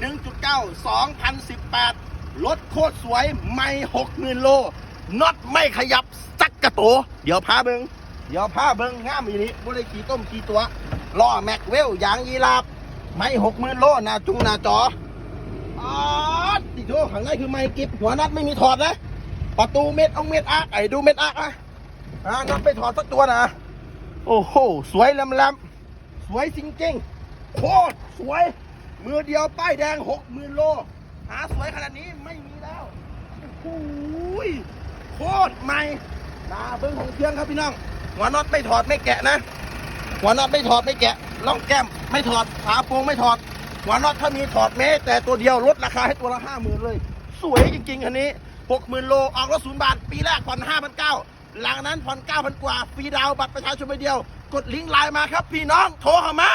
1.9 2018 รถโคตรสวย ไม่60,000 โล น็อตไม่ขยับสักกระโต เดี๋ยวพาเบิงเดี๋ยวพาเบิงง่ามอีนี้บ่ได้ขี่ต้มขี่ตัวล้อแม็กเวลยางยีราบ ไม่60,000 โลหน้าจุงหน้าจออ๋อติโทข้างในคือไม่กิบหัวนัดไม่มีถอดนะ ประตูเม็ดอาเม็ดอักไอ้ดูเม็ดอักนะอ่านัดไปถอดสักตัวนะ โอ้โห สวยลำลำสวยจริงๆโคตรสวย มือเดียวป้ายแดงหกหมื่นโล หาสวยขนาดนี้ไม่มีแล้วโอ้ยโคตรใหม่ตาเบิ้งของเครื่องครับพี่น้อง หัวน็อตไม่ถอดไม่แกะนะ หัวน็อตไม่ถอดไม่แกะล่องแก้มไม่ถอดฝาโปรงไม่ถอด หัวน็อตถ้ามีถอดแม้แต่ตัวเดียวลดราคาให้ตัวละห้าหมื่นเลย สวยจริงๆคันนี้หกหมื่นโลออกรถศูนย์บาท ปีแรกผ่อนห้าพันเก้าหลังนั้นผ่อนเก้าพันกว่าฟรีดาวบัตรประชาชนใบเดียว กดลิงก์ไลน์มาครับพี่น้องโทรเข้ามา